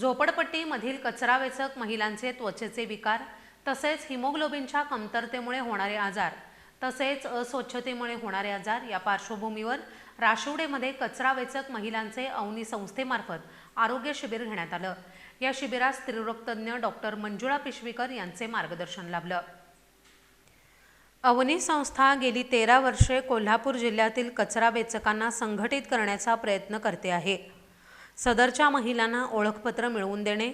झोपडपट्टीमधील कचरावेचक महिलांचे त्वचेचे विकार तसेच हिमोग्लोबिनच्या कमतरतेमुळे होणारे आजार तसेच अस्वच्छतेमुळे होणारे आजार या पार्श्वभूमीवर राशिवडेमध्ये कचरावेचक महिलांचे अवनी संस्थेमार्फत आरोग्य शिबिर घेण्यात आलं. या शिबिरात स्त्रीरोगतज्ञ डॉक्टर मंजुळा पिशवीकर यांचे मार्गदर्शन लाभलं. अवनी संस्था गेली तेरा वर्षे कोल्हापूर जिल्ह्यातील कचरा वेचकांना संघटित करण्याचा प्रयत्न करते आहे. सदरच्या महिलांना ओळखपत्र मिळवून देणे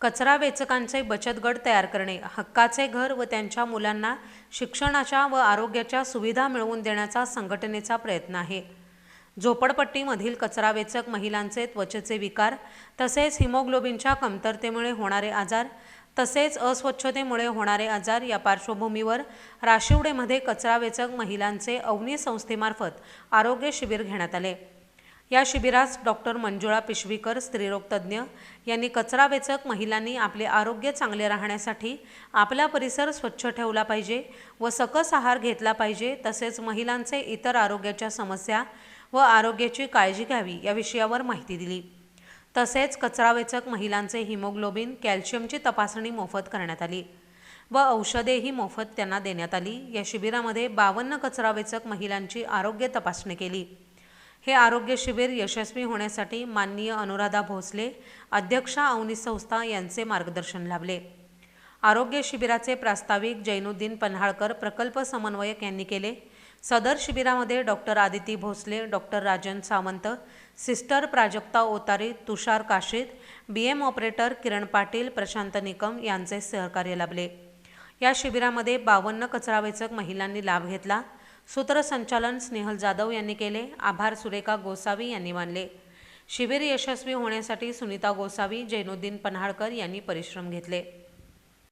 कचरा वेचकांचे बचत गट तयार करणे हक्काचे घर व त्यांच्या मुलांना शिक्षणाच्या व आरोग्याच्या सुविधा मिळवून देण्याचा संघटनेचा प्रयत्न आहे. झोपडपट्टीमधील कचरा वेचक महिलांचे त्वचेचे विकार तसेच हिमोग्लोबिनच्या कमतरतेमुळे होणारे आजार तसेच अस्वच्छतेमुळे होणारे आजार या पार्श्वभूमीवर राशिवडेमध्ये कचरा वेचक महिलांचे अवनी संस्थेमार्फत आरोग्य शिबिर घेण्यात आले. या शिबिरास डॉक्टर मंजुळा पिशवीकर स्त्रीरोगतज्ञ यांनी कचरा वेचक महिलांनी आपले आरोग्य चांगले राहण्यासाठी आपला परिसर स्वच्छ ठेवला पाहिजे व सकस आहार घेतला पाहिजे तसेच महिलांचे इतर आरोग्याच्या समस्या व आरोग्याची काळजी घ्यावी या विषयावर माहिती दिली. तसेच कचरावेचक महिलांचे हिमोग्लोबिन कॅल्शियमची तपासणी मोफत करण्यात आली व औषधेही मोफत त्यांना देण्यात आली. या शिबिरामध्ये बावन्न कचरावेचक महिलांची आरोग्य तपासणी केली. हे आरोग्य शिबिर यशस्वी होण्यासाठी माननीय अनुराधा भोसले अध्यक्षा अवनी संस्था यांचे मार्गदर्शन लाभले. आरोग्य शिबिराचे प्रास्ताविक जैनुद्दीन पन्हाळकर प्रकल्प समन्वयक यांनी केले. सदर शिबिरामध्ये doctor Aditi Bhosale doctor Rajan Sawant sister Prajakta Otari Tushar Kashid B M operator Kiran Patil Prashant Nikam यांचे सहकार्य लाभले. या शिबिरामध्ये बावन्न कचरावेचक महिलांनी लाभ घेतला. सूत्रसंचालन स्नेहल जाधव यांनी केले. आभार सुरेखा गोसावी यांनी मानले. शिबिर यशस्वी होण्यासाठी सुनीता गोसावी जैनुद्दीन पन्हाळकर यांनी परिश्रम घेतले.